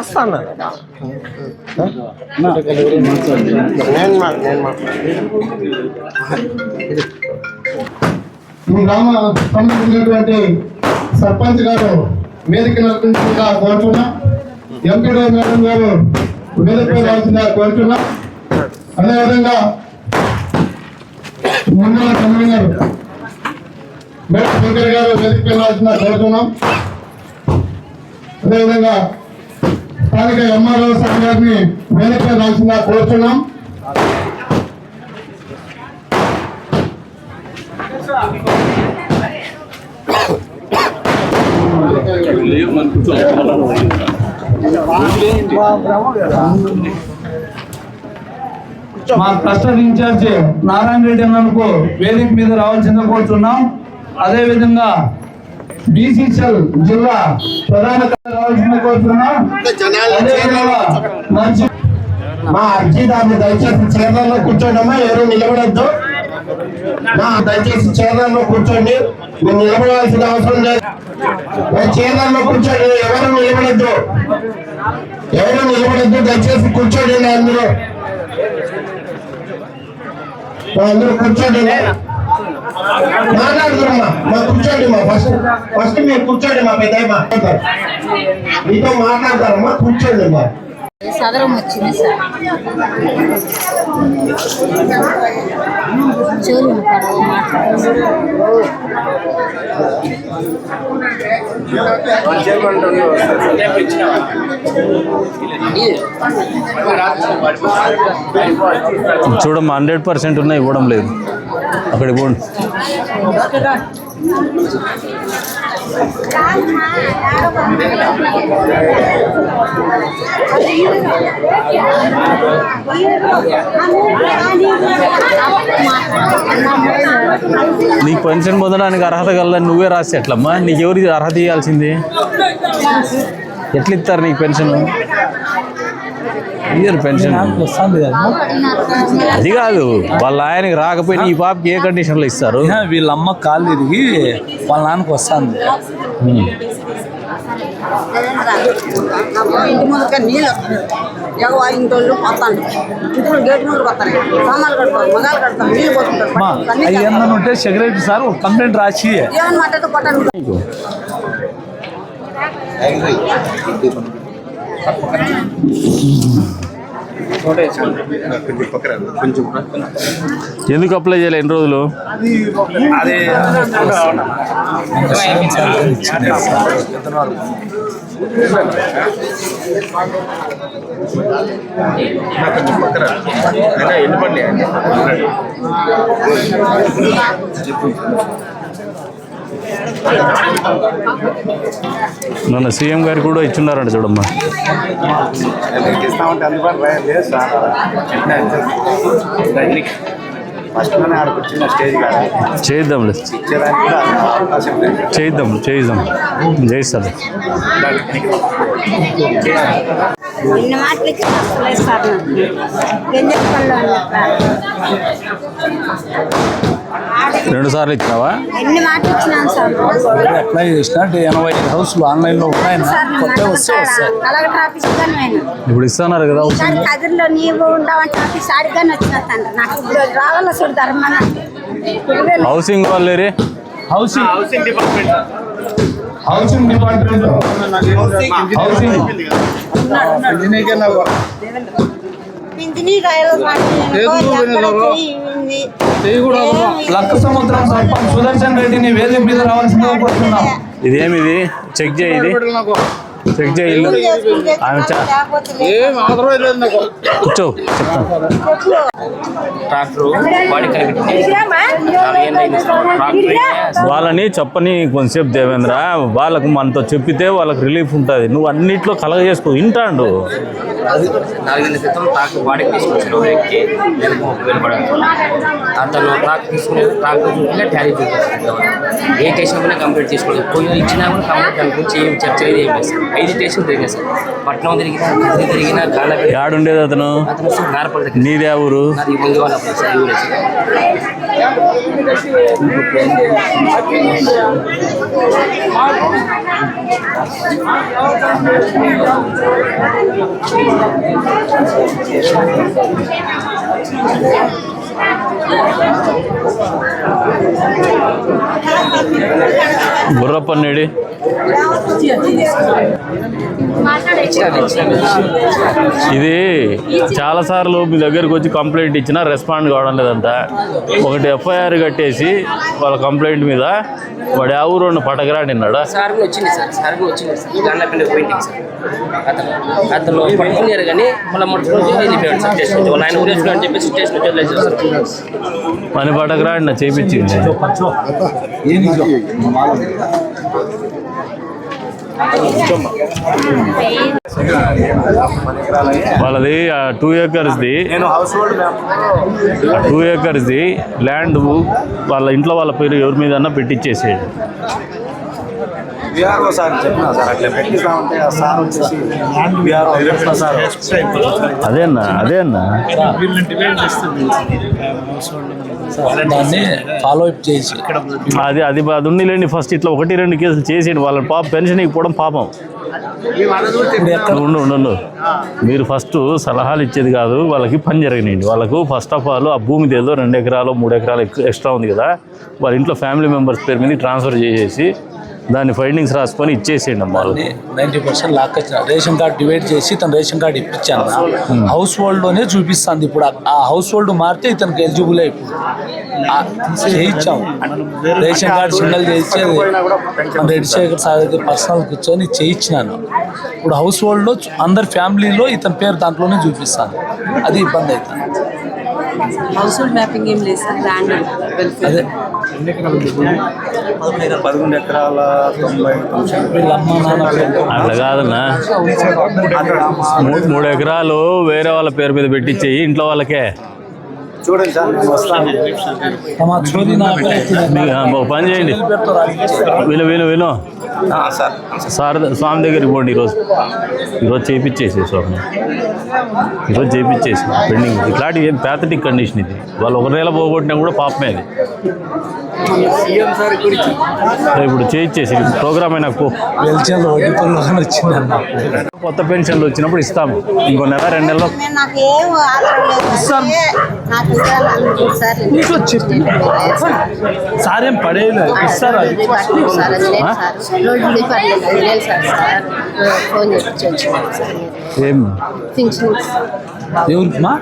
రాస్తాను. నేను ఈ గ్రామ సంబంధించినటువంటి సర్పంచ్ గారు వేదిక నడిపించిందిగా కోరుతున్నా ఎంపీడీ మేడం గారు వేదిక రావాల్సిందిగా కోరుతున్నా అదేవిధంగా మండల కన్వీనర్ మేడం శంకర్ గారు వేదిక రావాల్సిందిగా కోరుతున్నాం అదేవిధంగా స్థానిక ఎంఆర్ఓ సార్ గారిని వేదిక రావాల్సిందిగా కోరుతున్నాం. మా క్లస్టర్ ఇన్ఛార్జ్ నారాయణ రెడ్డి అన్నకు వేదిక మీద రావాల్సిందిగా కోరుతున్నాం. అదే విధంగా బీసీసీఎల్ జిల్లా ప్రధాన కార్యదర్శి కోరుతున్నాం మా అర్జీదారుని దయచేసి చైర్లలో కూర్చోడమ్మా ఎవరు నిలబడద్దు. మా దయచేసి చైర్లలో కూర్చోండి. మీరు నిలబడాల్సిన అవసరం లేదు. మా చైర్లలో కూర్చోండి ఎవరు నిలబడద్దు. ఎవరు నిలబడద్దు దయచేసి కూర్చోండి అందరూ. అందరూ కూర్చోండి. మాట్లాడుతున్నా మా కూర్చోండి మా ఫస్ట్ ఫస్ట్ మీరు కూర్చోండి మా పెద్ద మాట్లాడతారు మీతో మాట్లాడతారమ్మా కూర్చోండి మా. సదరం వచ్చింది సార్. చెవులు చూడమ్మా హండ్రెడ్ పర్సెంట్ ఉన్నాయి ఇవ్వడం లేదు. అక్కడ పోండి నీకు పెన్షన్ పొందడానికి అర్హత కల్లా నువ్వే రాసి ఎట్లమ్మా? నీకు ఎవరికి అర్హత ఇవ్వాల్సింది? ఎట్లా ఇస్తారు నీకు పెన్షన్? ఇయ్యరు పెన్షన్ అది కాదు వాళ్ళ ఆయనకి రాకపోయినా ఈ పాపకి ఏ కండిషన్లో ఇస్తారు? వీళ్ళ అమ్మ కాళ్ళు ఇరిగి వాళ్ళ నాన్నకు వస్తుంది. ఉమ్. ఇంటి ముందుగా నీళ్ళు వస్తున్నాయి ఎగవ ఇంటి వాళ్ళు పోతాను ఇప్పుడు గేట్ ముందుకు వస్తాను సామాన్లు కడతారు మగాలు కడతారు నీళ్ళు పోతుంటారు అమ్మా అవి ఏమన్నా ఉంటే సెక్రటరీ సార్ కంప్లైంట్ రాసి. ఏమని మాట్లాడితే కొట్టాను నీకు. ఎందుకు అప్లై చేయలే? ఎన్ని రోజులు? ఎన్ని అండి నన్ను సీఎం గారికి కూడా ఇచ్చున్నారంట చూడమ్మా. చేద్దాంలే. అవకాశం లేదు. చేద్దాం చేయిద్దాం ఎన్ని మాటలకి వస్తలేదు సార్ నాకు. గంజపల్లి రెండు సార్లు ఇచ్చినావా? ఎన్ని మాటలు ఇచ్చినాను సార్? అప్లై చేసిన ఎనభై ఐదు హౌస్లు ఆన్లైన్లో కొత్త వస్తే వస్తాయి. కానీ నేను ఇప్పుడు ఇస్తున్నారు కదా కదిరిలో నీవు ఉండవంటే ఆఫీస్ ఆడిగానే వచ్చిన తండ్రి. నాకు ఇప్పుడు రావాల చూడు ఇప్పుడు హౌసింగ్ వాళ్ళేరే హౌసింగ్ హౌసింగ్ డిపార్ట్మెంట్ హౌసింగ్ పింఛనీ కాయలు లక్క సముద్రం సర్పంచ్ సుదర్శన్ రెడ్డిని వేదిక మీద రావాల్సిందిగా కోరుతున్నాం. ఇదేమిది చెక్ చేయి ఇది. చెక్ చేయి. ఇల్లు ఆమె చా- కూర్చో. చెప్తాను వాళ్ళని చెప్పని కొంతసేపు దేవేంద్ర వాళ్ళకు మనతో చెప్పితే వాళ్ళకి రిలీఫ్ ఉంటుంది. నువ్వు అన్నిట్లో కలగ చేసుకో వింటాడు. నాలుగేళ్ళ క్రితం ట్రాక్టర్ బాడీకి తీసుకొచ్చిన వ్యక్తి నెలకు ముప్పై వేలు పడాలి అతను ట్రాక్టర్ తీసుకునే ట్రాక్టర్ ఏ కేసు కంప్లీట్ చేసుకోలేదు పోయి ఇచ్చినా కూడా కంప్లీట్ గురించి ఏం చర్చ ఏం ఐదు స్టేషన్ తిరిగినా సార్. పట్నం తిరిగినా కదిరి తిరిగినా కాళ్ళపల్లి యాడుండేది అతను? అతను సార్ నారపల్లి దగ్గర. నీదే ఊరు? నాది ముందు వాళ్ళ సార్ ఊరే సార్. గుర్రప్పన్నేడి ఇది చాలా సార్లు మీ దగ్గరికి వచ్చి కంప్లైంట్ ఇచ్చినా రెస్పాండ్ కావడం లేదంట. ఒకటి ఎఫ్ఐఆర్ కట్టేసి వాళ్ళ కంప్లైంట్ మీద వాడు ఆ ఊరు ఉన్న పటకరాడిన్నాడా సార్ కూడా వచ్చింది సార్ సార్ కూడా వచ్చింది సార్. Kallapalli painting sir. అతను అతను పట్టుకున్నారు కానీ మళ్ళీ మొదటి రోజు వెళ్ళిపోయాడు సార్ ఆయన ఊరేసుకుని అని చెప్పేసి సార్. పని చేపించింది. వాళ్ళది టూ ఏకర్స్ది నేను హౌస్ హోల్డ్ మ్యాప్ టూ ఏకర్స్ది ల్యాండ్ వాళ్ళ ఇంట్లో వాళ్ళ పేరు ఎవరి మీద పెట్టించేసేయండి బీఆర్ఓ సార్ చెప్పినా సార్ అట్లా పెట్టిస్తామంటే ఆ సార్ వచ్చేసి బీఆర్ఓ చెప్పిన సార్. అదే అదేనా? దాన్ని ఫాలో అప్ చేసి అది అది అది ఉన్నిలేండి ఫస్ట్ ఇట్లా ఒకటి రెండు కేసులు చేసేయండి. వాళ్ళ పాప పెన్షన్ ఇవ్వడం పాపం. ఉండు ఉండు మీరు ఫస్ట్ సలహాలు ఇచ్చేది కాదు వాళ్ళకి పని జరగనండి వాళ్ళకు ఫస్ట్ ఆఫ్ ఆల్ ఆ భూమి ఏదో రెండు ఎకరాలు మూడు ఎకరాలు ఎక్- ఎక్స్ట్రా ఉంది కదా. వాళ్ళ ఇంట్లో ఫ్యామిలీ మెంబర్స్ పేరు మీద ట్రాన్స్ఫర్ చేసేసి దాని ఫైండింగ్స్ రాసుకొని ఇచ్చేసేయండి అమ్మ. వాళ్ళకి నైంటీ పర్సెంట్ లాక్ వచ్చిన రేషన్ కార్డ్ డివైడ్ చేసి తన రేషన్ కార్డ్ ఇప్పించాను హౌస్ హోల్డ్లోనే చూపిస్తుంది ఇప్పుడు. ఆ- హౌస్ హోల్డ్ మారితే ఇతనికి ఎలిజిబుల్ ఇప్పుడు. ఆ చేయించాము రేషన్ కార్డ్ సింగల్ చేసి మన రెడ్డి శేఖర్ సార్ దగ్గర పర్సనల్ కూర్చొని చేయించినాను. ఇప్పుడు హౌస్ హోల్డ్లో అందరి ఫ్యామిలీలో ఇతని పేరు దాంట్లోనే చూపిస్తాను. అది ఇబ్బంది అవుతుంది. హౌస్ హోల్డ్ మ్యాపింగ్ ఏం లేదు సార్ ల్యాండ్ పదకొండు ఎకరాల తొంభై అట్లా కాదన్నా. మూడు ఎకరాలు. వేరే వాళ్ళ పేరు మీద పెట్టించేయి ఇంట్లో వాళ్ళకే. చూడండి సార్ నేను వస్తాను. ఒక పని చేయండి. విను విను విను. ఆ, సార్. సార్ స్వామి దగ్గరికి పోండి ఈరోజు. ఈరోజు చేయించేసి స్వామి. ఈరోజు చేయించేసి పెండింగ్. ఇట్లాంటివి ఏం ప్యాథటిక్ కండిషన్ ఇది. వాళ్ళు ఒక నెల పోగొట్టినా కూడా పాపమే అది. ఇప్పుడు చేయించేసి ప్రోగ్రామ్ అయినా కొత్త పెన్షన్లు వచ్చినప్పుడు ఇస్తాము. ఇంకో నెల రెండు నెలలు నాకు నీకు చెప్పి సార్ ఏం పడేయలేదు ఇస్తారా సార్ అది లేదు సార్ ఏం ఎవరికి మా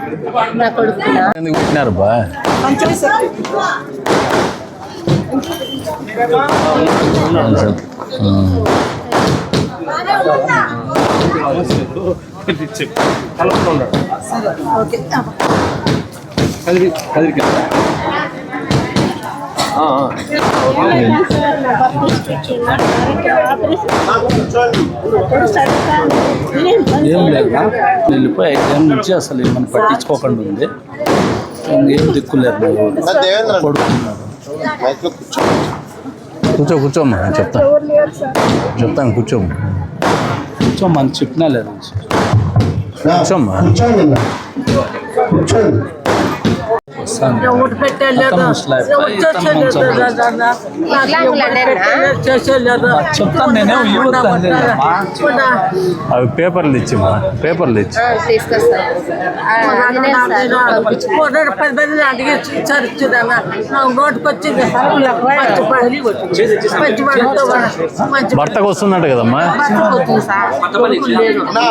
పెట్టినారు బా ఏం లేదు వెళ్ళిపోయి ఐదేళ్ళ నుంచి అసలు ఏమైనా పట్టించుకోకుండా ఉంది. ఏం దిక్కులేదు పడుకున్నాడు. కూర్చో. కూర్చోమ్మా చెప్తా. చెప్తాను కూర్చోమ్మా కొంచెం మనం చెప్పినా లేదు? కూర్చోమ్మా కూర్చోండి. పెట్టలేదు. చేసేలేదు చెప్తాను నేనే తండ్రినమ్మా. అవి పేపర్లు ఇచ్చిమ్మా. పేపర్లు ఇచ్చి. అడిగి నోటికి వచ్చింది భర్తకు వస్తుందంట కదమ్మా.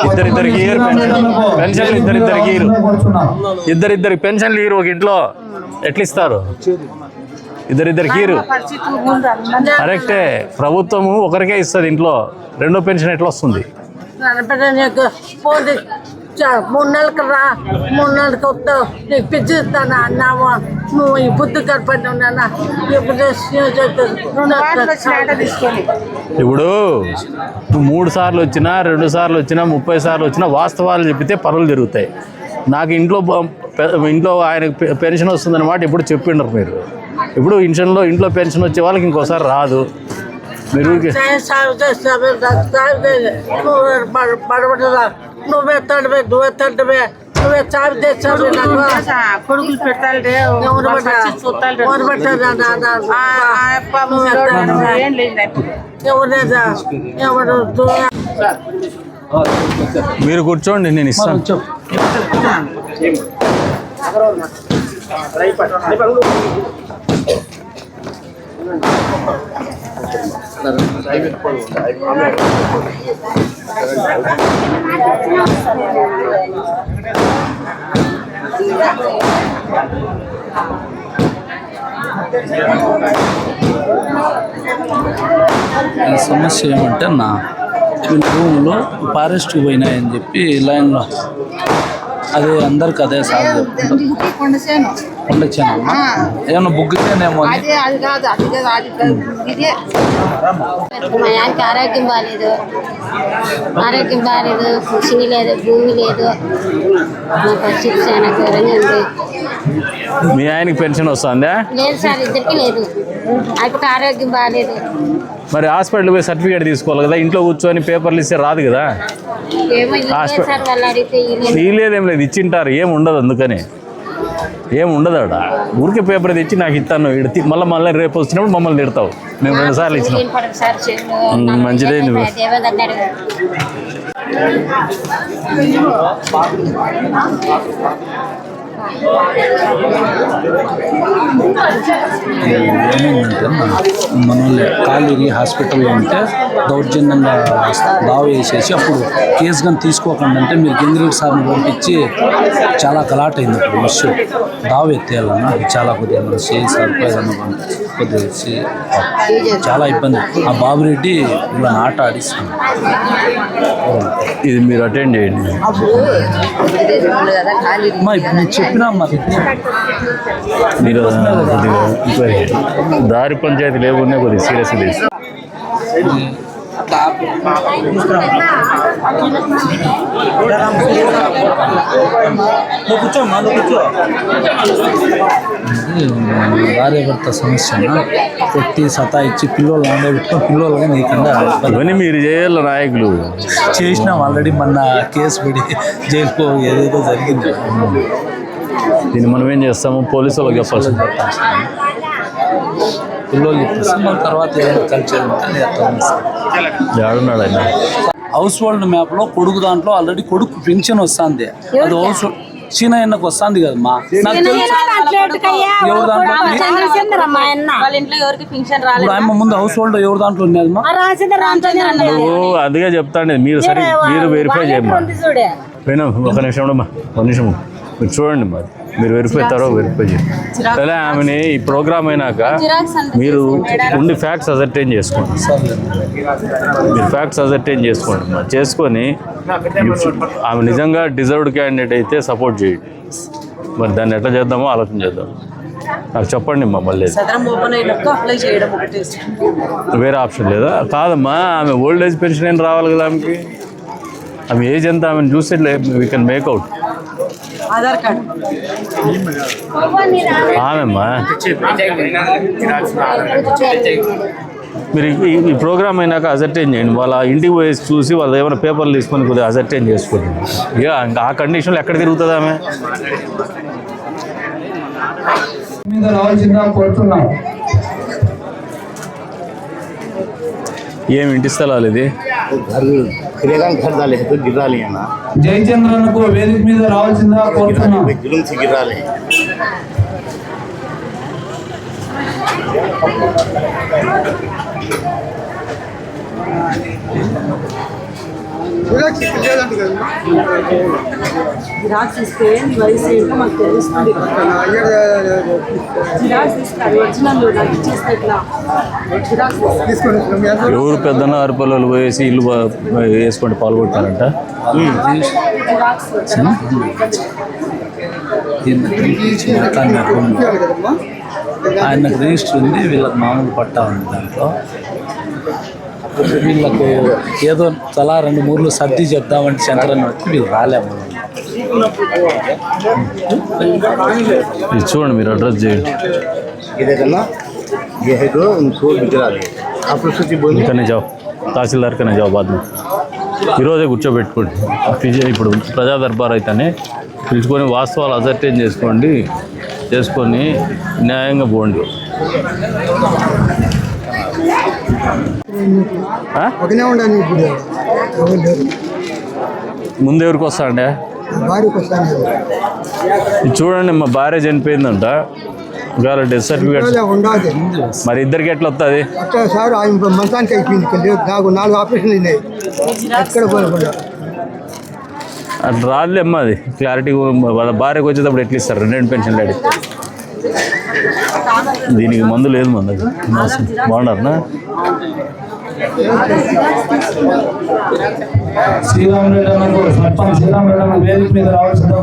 ఇద్దరిద్దరికి ఇయర్ పెన్షన్. పెన్షన్లు ఇద్దరిద్దరికి ఇయరు. ఇద్దరిద్దరికి పెన్షన్లు ఇయరు ఒక ఇంట్లో. ఎట్లా ఇస్తారు ఇద్దరిద్దరికి కీరు. కరెక్టే. ప్రభుత్వము ఒకరికే ఇస్తుంది ఇంట్లో. రెండో పెన్షన్ ఎట్లా వస్తుంది మూడు నెలలకు రా మూడు నెలలకు వస్తావు నీకు పిచ్చిస్తాను అన్నావు నువ్వు ఈ బుద్ధి కనపడి ఉన్నానా ఇప్పుడు ఇప్పుడు నువ్వు మూడు సార్లు వచ్చినా రెండు సార్లు వచ్చినా ముప్పై సార్లు వచ్చినా వాస్తవాలు చెప్పితే పనులు జరుగుతాయి. నాకు ఇంట్లో ఇంట్లో ఆయన పెన్షన్ వస్తుందన్నమాట ఇప్పుడు చెప్పిండరు మీరు. ఇప్పుడు ఇన్షన్లో ఇంట్లో పెన్షన్ వచ్చే వాళ్ళకి ఇంకోసారి రాదు. మీరు నువ్వు తండ్రి నువ్వే తండ్రి కొడుకులు పెట్టాలి ఎవరు పెట్టా ఎవరు మీరు కూర్చోండి నేను ఇస్తాను. సమస్య ఏమంటే నా. వీళ్ళ రూమ్లో ఫారెస్ట్కి పోయినాయని చెప్పి లైన్లో అది అందరికి అదే సాగు చెప్తుంటారు. ఏమన్నా బుక్ చేయనేమో మా ఆయనకి ఆరోగ్యం బాగాలేదు ఆరోగ్యం బాగాలేదు కృషి లేదు భూమి లేదు. మా పరిస్థితి చాలా ఘోరంగా ఉంది మీ ఆయనకి పెన్షన్ వస్తుందా? లేదు సార్ ఇద్దరికి లేదు. ఆయనకి ఆరోగ్యం బాగాలేదు మరి హాస్పిటల్ పోయి సర్టిఫికేట్ తీసుకోవాలి కదా ఇంట్లో కూర్చొని పేపర్లు ఇస్తే రాదు కదా. తీయలేదేం లేదు ఇచ్చింటారు ఏం ఉండదు అందుకని. ఏం ఉండదు ఆడ. ఊరికే పేపర్ తెచ్చి నాకు ఇస్తాను ఈడ తి- మళ్ళీ మళ్ళీ రేపు వచ్చినప్పుడు మమ్మల్ని తిడతావు. మేము రెండు సార్లు ఇచ్చినాం. మంచిదే నువ్వు. మనల్ని కాలిరి హాస్పిటల్లో ఉంటే దౌర్జన్యంగా దావ వేసేసి అప్పుడు కేసు కానీ తీసుకోకండి అంటే మీరు గింగిరెడ్డి సార్ని పంపించి చాలా గలాట్ అయింది అప్పుడు ఇష్యూ దావ ఎత్తేయాలన్నా చాలా కొద్దిగా మన సిఐ సార్ కొద్దిగా చాలా ఇబ్బంది. ఆ బాబురెడ్డి ఇలా ఆట ఆడిస్తుంది ఇది మీరు అటెండ్ చేయండి. అమ్మా ఇప్పుడు మరి దారి పంచాయతీ లేకుండా కొద్దిగా సీరియస్ తీసు భార్య భర్త సమస్య కొట్టి సతాయిచ్చి పిల్లలు ఆడబెట్టుకొని పిల్లలుగా నీకుండా ఇవన్నీ మీరు చేయాలి నాయకులు. చేసినాం ఆల్రెడీ మొన్న కేసు పడి జైలుకో ఏదేదో జరిగింది. దీన్ని మనం ఏం చేస్తాము? పోలీసు వాళ్ళకి చెప్పాల్సింది. పిల్లలు తర్వాత ఆయన. హౌస్ హోల్డ్ మ్యాప్లో కొడుకు దాంట్లో ఆల్రెడీ కొడుకు పెన్షన్ వస్తుంది. అది హౌస్ సీనయ్యకు వస్తుంది కదమ్మా. ఎవరు దాంట్లో ముందు హౌస్ హోల్డ్ ఎవరు దాంట్లో ఉన్నదమ్మా అందుకే చెప్తాను మీరు సరి మీరు వెరిఫై చేయమ్మా. ఒక నిమిషం ఉండమ్మా ఒక నిమిషం మీరు చూడండి మరి. మీరు వెరిఫై తర్వాత వెరిఫై చేయండి సరే ఆమెని ఈ ప్రోగ్రామ్ అయినాక మీరు ఉండి ఫ్యాక్ట్స్ అసర్టైన్ చేసుకోండి. మీరు ఫ్యాక్ట్స్ అసర్టైన్ చేసుకోండి. చేసుకొని ఆమె నిజంగా డిజర్వ్డ్ క్యాండిడేట్ అయితే సపోర్ట్ చేయండి. మరి దాన్ని ఎట్లా చేద్దామో ఆలోచన చేద్దాం. నాకు చెప్పండి మా మళ్ళీ. వేరే ఆప్షన్ లేదా? కాదమ్మా ఆమె ఓల్డ్ ఏజ్ పెన్షన్ ఏం రావాలి కదా ఆమెకి. ఆమె ఏజ్ ఎంత ఆమెను చూస్తే we can make out Aadhaar card. ఆమెమ్మా? మీరు ఈ- ప్రోగ్రామ్ అయినాక అజర్టైన్ చేయండి. వాళ్ళ ఇంటికి పోయి చూసి వాళ్ళు ఏమైనా పేపర్లు తీసుకొని కొద్దిగా అజర్టైన్ చేసుకోండి. ఇక ఇంకా ఆ కండిషన్లో ఎక్కడ తిరుగుతుంది ఆమె? మీద రావాల్సిందిగా కోరుతున్నాం. ఏమి ఇంటి స్థలాలు ఇది? వివేకానంద ఖర్దాలి హెతు గిరాలి అన్న. జయచంద్రన్కు వేదిక మీద రావాల్సిందా కోరుతున్నా. జులుంచి గిరాలి Thank జిరాక్స్ ఇస్తే వయసు ఏంటో మాకు తెలుస్తుంది. జిరాక్స్ తీసుకోవాలి ఒరిజినల్ నాకు ఇచ్చేస్తే ఎట్లా? జిరాక్స్ ఎవరు పెద్దన అరపల్లలు పోయేసి ఇల్లు దీన్ని మాట్లాడినారు ఆయనకు రిజిస్టర్ ఉంది వీళ్ళకి మామూలు పట్టా ఉంది దాంట్లో. వీళ్ళకు ఏదో తలా రెండు మూర్లు సర్ది చెప్దామంటే శంకరన్న వచ్చి వీళ్ళు రాలేము ఇది చూడండి మీరు అడ్రస్ చేయండి ये देखो ना ये है जो उनको गिरा ले ఇక్కడనే జాబ్ తహసీల్దార్ కనే జాబ్ బాద్ में ఈరోజే కూర్చోబెట్టుకోండి ఫిజి- ఇప్పుడు ప్రజా దర్బార్ అయితేనే పిలుచుకొని వాస్తవాలు అసర్టైన్ చేసుకోండి చేసుకొని న్యాయంగా పోండి ఆ? ఒకనే ఉండాలి ఇప్పుడు ఎవరు లేరు. ముందు ఎవరికి వస్తా అండి భార్యకు వస్తాను. ఇది చూడండి మా భార్య చనిపోయిందంట. ఇవాళ డెత్ సర్టిఫికేట్ మరి ఇద్దరికి ఎట్లా వస్తుంది అట్లా సార్ ఆయన మంచానికి అయిపోయింది. నాకు నాలుగు ఆపరేషన్లు అయినాయి ఎక్కడ పోలకుండా అట్లా రాదులేమ్మా అది. క్లారిటీ వాళ్ళ భార్యకు వచ్చేటప్పుడు ఎట్లా ఇస్తారు? రెండు పెన్షన్లు అడిగి దీనికి మందు లేదు మందు బాగున్నారనా శ్రీరామరెడ్డి అన్నకు సర్పంచ్ శ్రీరామరెడ్డి అన్న వేదిక మీద రావాల్సిందిగా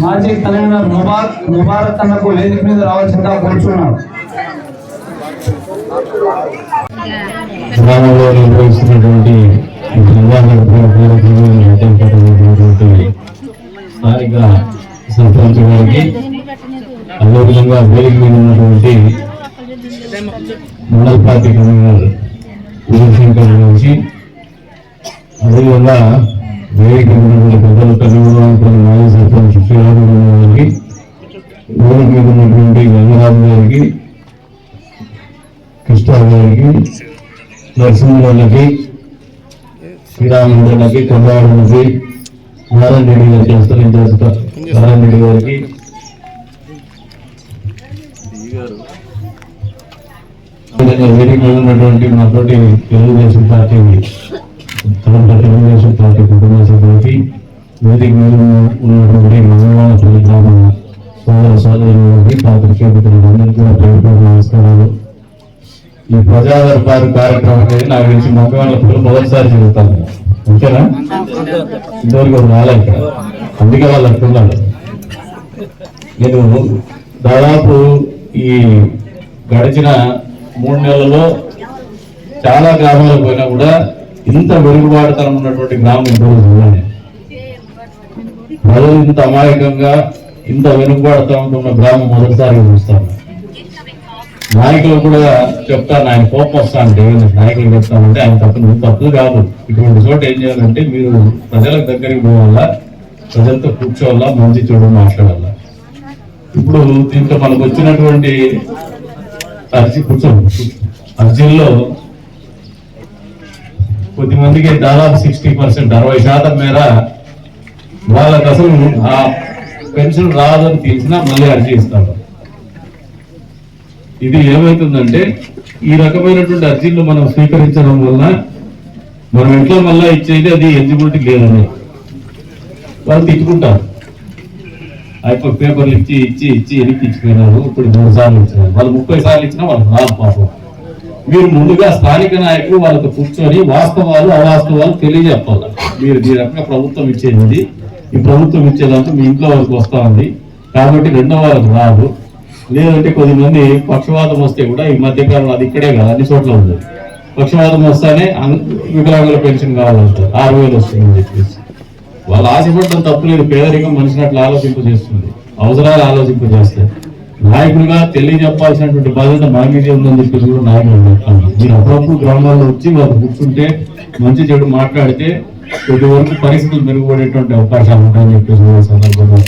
మాజీ కన్వీనర్ ముబారక్ ముబారక్ అన్నకు వేదిక మీద రావాల్సిందిగా కోరుచున్నాం గ్రామంలో నిర్వహిస్తున్నటువంటి అదేవిధంగా వేదిక మీద ఉన్నటువంటి మండల పార్టీ కన్వీనర్ విజయశంకర్ గురించి అదేవిధంగా వేదిక మీద ఉన్నటువంటి పెద్దల కన్వీనర్ మాజీ సర్పంచ్ శ్రీరాము గారికి వేదిక మీద ఉన్నటువంటి గంగరాజు గారికి కృష్ణ గారికి నరసింహులకి శ్రీరాములకి కొండవాళ్ళకి నారాయణ రెడ్డి గారికి విస్తరించాల్సిన నారాయణ రెడ్డి గారికి అదేవిధంగా ఉన్నటువంటి మాతోటి తెలుగుదేశం పార్టీ తలంత తెలుగుదేశం పార్టీ కుటుంబ సభ్యులకి వేదిక మీద ఉన్నటువంటి మంగళవారం తల్లి సోదర సోదరులకి పాత్రికేయులందరికీ కూడా పేరు నమస్కారాలు. ఈ ప్రజా దర్బారు కార్యక్రమం అనేది నాకు తెలిసి మంగళవారం మొదటిసారి జరుగుతాను ఓకేనా ఇంతవరకు రాలే ఇక్కడ. అందుకే వాళ్ళు అంటున్నారు నేను దాదాపు ఈ గడిచిన మూడు నెలల్లో చాలా గ్రామాలకు పోయినా కూడా ఇంత వెలుగుబాటుతనం ఉన్నటువంటి గ్రామం ఇంతవరకు ప్రజలు ఇంత అమాయకంగా ఇంత వెనుకబాటుతనం ఉన్న గ్రామం మొదటిసారి చూస్తాను నాయకులు కూడా చెప్తాను ఆయన కోపం వస్తా అంటే నాయకులు చెప్తానంటే ఆయన తప్పు నువ్వు తప్పు కాదు. ఇటువంటి చోట ఏం చేయాలంటే మీరు ప్రజలకు దగ్గరికి పోవాలా ప్రజలతో కూర్చోవాలా మంచి చెడు మాట్లాడాలా. ఇప్పుడు దీంట్లో మనకు వచ్చినటువంటి అర్జీ కూర్చోండి అర్జీల్లో కొద్దిమందికి దాదాపు సిక్స్టీ పర్సెంట్ అరవై శాతం మేర వాళ్ళకి అసలు ఆ పెన్షన్ రాదని తెలిసినా మళ్ళీ అర్జీ ఇస్తారు. ఇది ఏమవుతుందంటే ఈ రకమైనటువంటి అర్జీలు మనం స్వీకరించడం వలన మనం ఇంట్లో మళ్ళీ ఇచ్చేది అది ఎలిజిబిలిటీ లేదని వాళ్ళు తిట్టుకుంటారు. అయిపోయి పేపర్లు ఇచ్చి ఇచ్చి ఇచ్చి ఎనిపించిపోయినారు ఇప్పుడు మూడు సార్లు ఇచ్చినారు. వాళ్ళు ముప్పై సార్లు ఇచ్చినా వాళ్ళకి రాదు పాపం. మీరు ముందుగా స్థానిక నాయకులు వాళ్ళతో కూర్చొని వాస్తవాలు అవాస్తవాలు తెలియజెప్పాలి. మీరు ఈ రకంగా ప్రభుత్వం ఇచ్చేది ఈ ప్రభుత్వం ఇచ్చేదంతా మీ ఇంట్లో వరకు వస్తా ఉంది. కాబట్టి రెండో వాళ్ళకి రాదు. లేదంటే కొద్దిమంది పక్షవాతం వస్తే కూడా ఈ మధ్యకాలంలో అది ఇక్కడే కాదు అన్ని చోట్ల ఉంది. పక్షవాతం వస్తానే వికలాంగుల పెన్షన్ కావాలంటారు. ఆరు వేలు వస్తుందని చెప్పేసి. వాళ్ళు ఆశపడడం తప్పులేదు పేదరికం మనిషిని అట్లా ఆలోచింపజేస్తుంది. అవసరాలు ఆలోచింపజేస్తాయి. నాయకులుగా తెలియజెప్పాల్సినటువంటి బాధ్యత మా మీదే ఉందని చెప్పేసి కూడా నాయకులు చెప్తాను మీరు అప్పుడప్పుడు గ్రామాల్లో వచ్చి వాళ్ళు కూర్చుంటే మంచి చెడు మాట్లాడితే వరకు పరిస్థితులు మెరుగుపడేటువంటి అవకాశాలు ఉంటాయని చెప్పేసి సందర్భంగా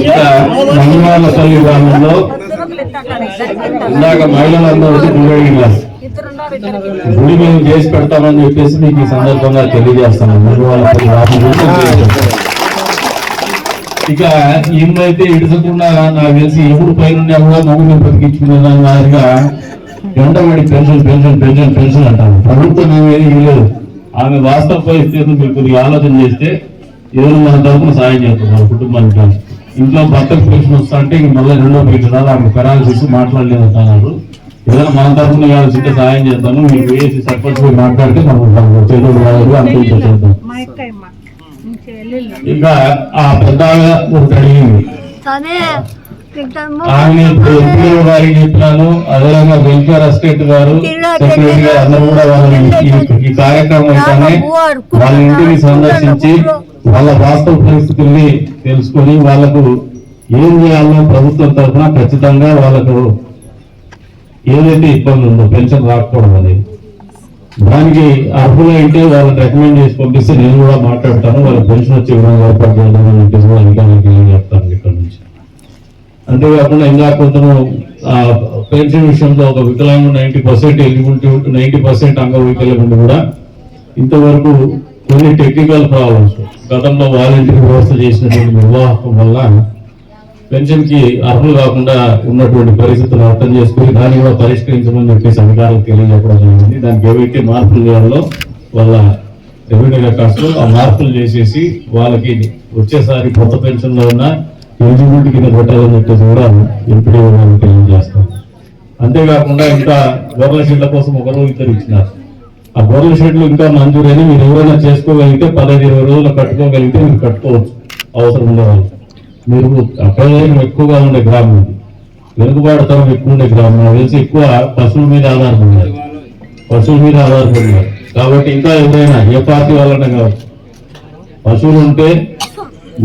ఇంకా మంగళవారపల్లి గ్రామంలో ఇందాక మహిళలందరూ వచ్చి గుడి అడిగినారు గుడి మేము చేసి పెడతామని చెప్పేసి మీకు ఈ సందర్భంగా తెలియజేస్తాను గ్రామం తెలియజేస్తాను. ఇక ఏమైతే ఇడుచకుండా నాకు తెలిసి ఎప్పుడు పైన కూడా మగుడు బతికించుకునే మాదిరిగా వెంటబడి పెన్షన్ పెన్షన్ పెన్షన్ పెన్షన్ అంటారు. ప్రభుత్వం ఏమీ ఇవ్వలేదు ఆమె వాస్తవ పరిస్థితులు మీరు కొద్దిగా ఆలోచన చేస్తే ఏదో మన తరఫున సాయం చేస్తాం మన కుటుంబానికి. ఇంట్లో భర్తకు పెన్షన్ వస్తా అంటే ఇంక మళ్ళీ రెండో పెన్షన్ రాదు ఆమె పెరాలసిస్ మాట్లాడలేదు అంటున్నారు ఏదైనా మన తరఫున కావాల్సింటే సాయం చేస్తాను. మీరు వేసి సర్పంచ్ మాట్లాడితే మనం చేతులు రాదు చేద్దాం ఇంకా ఆ పెద్ద ఒకటి అడిగింది. ఆమె ఇప్పుడు ఎంపీఓ గారికి చెప్పినాను. అదేవిధంగా వెల్ఫేర్ అసిస్టెంట్ గారు సెక్రటరీ గారు అందరూ కూడా వాళ్ళని ఈ- ఈ కార్యక్రమం అయితేనే వాళ్ళ ఇంటిని సందర్శించి వాళ్ళ వాస్తవ పరిస్థితుల్ని తెలుసుకొని వాళ్ళకు ఏం చేయాలో ప్రభుత్వం తరఫున ఖచ్చితంగా వాళ్ళకు ఏదైతే ఇబ్బంది ఉందో పెన్షన్ రాకపోవడం అనేది దానికి అర్హులు అయితే వాళ్ళని రికమెండ్ చేసి పంపిస్తే నేను కూడా మాట్లాడతాను. వాళ్ళకి పెన్షన్ వచ్చే విధంగా ఏర్పాటు చేయాలని చెప్పేసి కూడా చెప్తాను ఇక్కడ నుంచి. అంతేకాకుండా ఇంకా కొంచెం పెన్షన్ విషయంలో ఒక వికలాంగుడు ninety percent eligibility ninety percent అంగవైకల్యం ఉంది కూడా ఇంతవరకు కొన్ని టెక్నికల్ ప్రాబ్లమ్స్ గతంలో వాలంటీర్ వ్యవస్థ చేసినటువంటి నిర్వాహకం వల్ల పెన్షన్కి అర్హులు కాకుండా ఉన్నటువంటి పరిస్థితులను అర్థం చేసుకుని దాన్ని కూడా పరిష్కరించమని చెప్పేసి అధికారులకు తెలియజేయడం జరిగింది. దానికి ఏవైతే మార్పులు చేయాలో వాళ్ళ రెవెన్యూ రికార్డ్స్ ఆ మార్పులు చేసేసి వాళ్ళకి వచ్చేసారి కొత్త పెన్షన్లో ఉన్న ఎలిజిబిలిటీ కింద పెట్టాలని చెప్పేసి కూడా ఎంపీడీ వాళ్ళకి తెలియజేస్తాం అంతేకాకుండా ఇంకా గొర్రెల షెడ్ల కోసం ఒకరు ఇద్దరు ఇచ్చినారు. ఆ గొర్రెల షెడ్లు ఇంకా మంజూరైన మీరు ఎవరైనా చేసుకోగలిగితే పదహైదు ఇరవై రోజులు కట్టుకోగలిగితే మీరు కట్టుకోవచ్చు. అవసరం ఉండేవాళ్ళు. మీరు అప్రయోజనం ఎక్కువగా ఉండే గ్రామం ఇది. వెనుకబాటుతనం ఎక్కువ ఉండే గ్రామం. నాకు తెలిసి ఎక్కువ పశువుల మీద ఆధారపడినారు పశువుల మీద ఆధారపడినారు కాబట్టి ఇంకా ఎవరైనా ఏ పార్టీ వాళ్ళైనా కావచ్చు పశువులు ఉంటే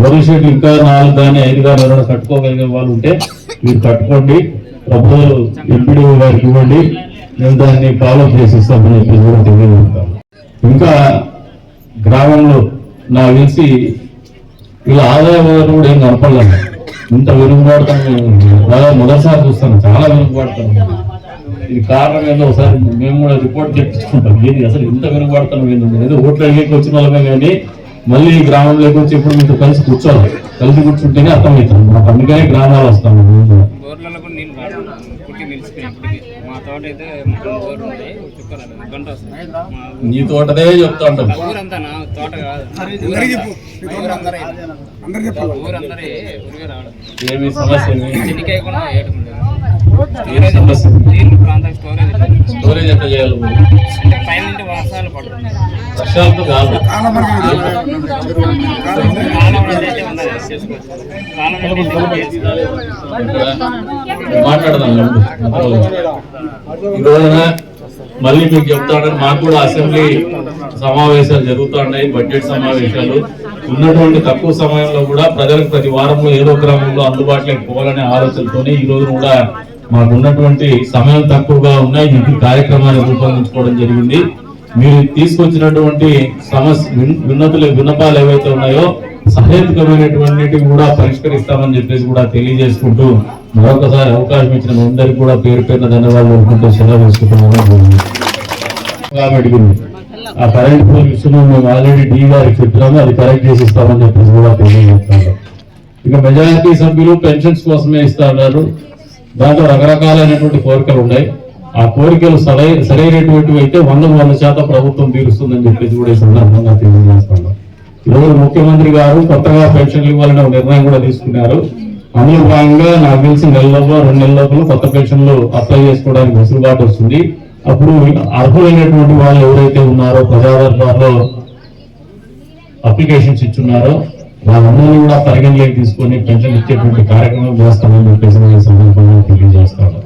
భవిష్యత్తు ఇంకా నాలుగు కానీ ఐదు కానీ ఎవరైనా కట్టుకోగలిగే వాళ్ళు ఉంటే మీరు కట్టుకోండి. ప్రభుత్వాలు ఎంపీడీ గారికి ఇవ్వండి. మేము దాన్ని ఫాలో చేసిస్తామని చెప్పి కూడా ఇంకా గ్రామంలో నాకు తెలిసి వీళ్ళ ఆదాయ వనరు కూడా ఏం కనపడలేదు. ఇంత వెనుకబాటుతాం దాదాపు మొదటిసారి చూస్తాను. చాలా వెనుకబాటుతాం ఇది కారణం ఏందో ఒకసారి మేము కూడా రిపోర్ట్ తెప్పించుకుంటాం ఏది అసలు ఇంత వెనుకబాటుతాం ఏంటంటే ఏదో ఓట్లు అడిగేకి వచ్చిన వాళ్ళమే కానీ మళ్ళీ గ్రామంలోకి వచ్చి ఇప్పుడు మీతో కలిసి కూర్చోవాలి. కలిసి కూర్చుంటేనే అర్థమవుతుంది. మాకు అందుకనే గ్రామాలు వస్తాము. మా తోట అయితే మొత్తం బోర్లు ఉన్నాయి చుక్కలు గంట వస్తుంది మా నీ తోటదే చెప్తా ఉంటాం. ఏమి సమస్య స్టోరేజ్ స్టోరేజ్ ఎట్లా చేయాలి? వర్షాలతో కాదు. మాట్లాడదాం. లేండి. ఈ రోజున మళ్ళీ మీకు చెప్తానని మాకు కూడా అసెంబ్లీ సమావేశాలు జరుగుతున్నాయి బడ్జెట్ సమావేశాలు. ఉన్నటువంటి తక్కువ సమయంలో కూడా ప్రజలకు ప్రతి వారంలో ఏదో క్రమంలో అందుబాటులోకి పోవాలనే ఆలోచనతోనే ఈ రోజు కూడా మాకు ఉన్నటువంటి సమయం తక్కువగా ఉన్నాయి. ఈ కార్యక్రమాన్ని రూపొందించుకోవడం జరిగింది. మీరు తీసుకొచ్చినటువంటి సమస్య విన్నతులు విన్నపాలు ఏవైతే ఉన్నాయో సహేతుకమైనటువంటి కూడా పరిష్కరిస్తామని చెప్పేసి కూడా తెలియజేసుకుంటూ మరొకసారి అవకాశం ఇచ్చిన అందరికీ కూడా పేరు పేరున ధన్యవాదాలు అనుకుంటూ సెలవు తీసుకుంటున్నాను. ఆ కరెంట్ పోల్ విషయంలో మేము ఆల్రెడీ డి గారికి చెప్పినాము అది కరెక్ట్ చేసి ఇస్తామని చెప్పేసి కూడా తెలియజేస్తాను. ఇక మెజారిటీ సభ్యులు పెన్షన్స్ కోసమే ఇస్తా ఉన్నారు దాంట్లో రకరకాలైనటువంటి కోరికలు ఉన్నాయి. ఆ కోరికలు సరైనటువంటివి అయితే వంద వంద శాతం ప్రభుత్వం తీరుస్తుందని చెప్పేసి కూడా ఈ సందర్భంగా తెలియజేస్తాం ఈరోజు ముఖ్యమంత్రి గారు కొత్తగా పెన్షన్లు ఇవ్వాలనే ఒక నిర్ణయం కూడా తీసుకున్నారు. అందులో భాగంగా నాకు తెలిసి నెల లోపల రెండు నెలల లోపల కొత్త పెన్షన్లు అప్లై చేసుకోవడానికి వెసులుబాటు వస్తుంది. అప్పుడు అర్హులైనటువంటి వాళ్ళు ఎవరైతే ఉన్నారో ప్రజాదర్బార్లో అప్లికేషన్స్ ఇచ్చున్నారో వాళ్ళందరినీ కూడా పరిగణలోకి తీసుకొని పెన్షన్ ఇచ్చేటువంటి కార్యక్రమం చేస్తామని చెప్పేసి నేను సందర్భంగా తెలియజేస్తాను.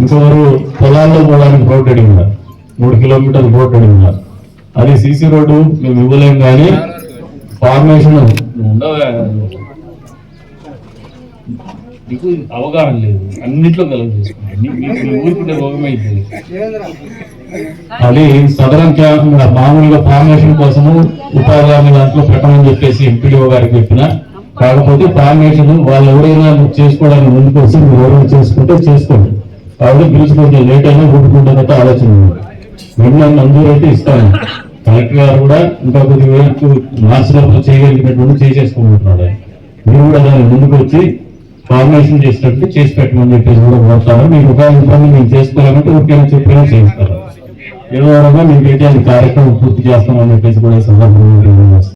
ఇంకొకరు పొలాల్లో పోవడానికి రోడ్ అడిగినారు మూడు కిలోమీటర్లు రోడ్ అడిగినారు అది సీసీ రోడ్డు మేము ఇవ్వలేం కానీ ఫార్మేషన్ నీకు అవగాహన లేదు. అన్నింటిలో కలగ చేసుకుంటాను ఊరుకుంటే రోగం అది సదరం క్యాంప్ మామూలుగా ఫార్మేషన్ కోసము ఉపాధి హామీ దాంట్లో పెట్టమని చెప్పేసి ఎంపీడీఓ గారికి చెప్పిన. కాకపోతే ఫార్మేషన్ వాళ్ళు ఎవరైనా చేసుకోవడానికి ముందుకు వచ్చి మీరు ఎవరైనా చేసుకుంటే చేసుకోండి. కాబట్టి కొంచెం లేట్ అయినా ఊరుకుంటున్నట్టు ఆలోచన వెంటనే మంజూరు అయితే ఇస్తాను. కలెక్టర్ గారు కూడా ఇంకా కొద్ది వేలకు మార్చి చేయగలిగినటువంటి చేసేసుకుంటున్నాడు. మీరు కూడా దాన్ని ముందుకు వచ్చి ఫార్మేషన్ చేసినట్టు చేసి పెట్టమని చెప్పేసి కూడా కోరుతాను. మీకు ఒక ఇబ్బంది మేము చేసుకోవాలంటే ఒకేనా చెప్పినా చేయిస్తారు. ఏదో రకంగా మీకైతే కార్యక్రమం పూర్తి చేస్తామని చెప్పేసి కూడా సందర్భంగా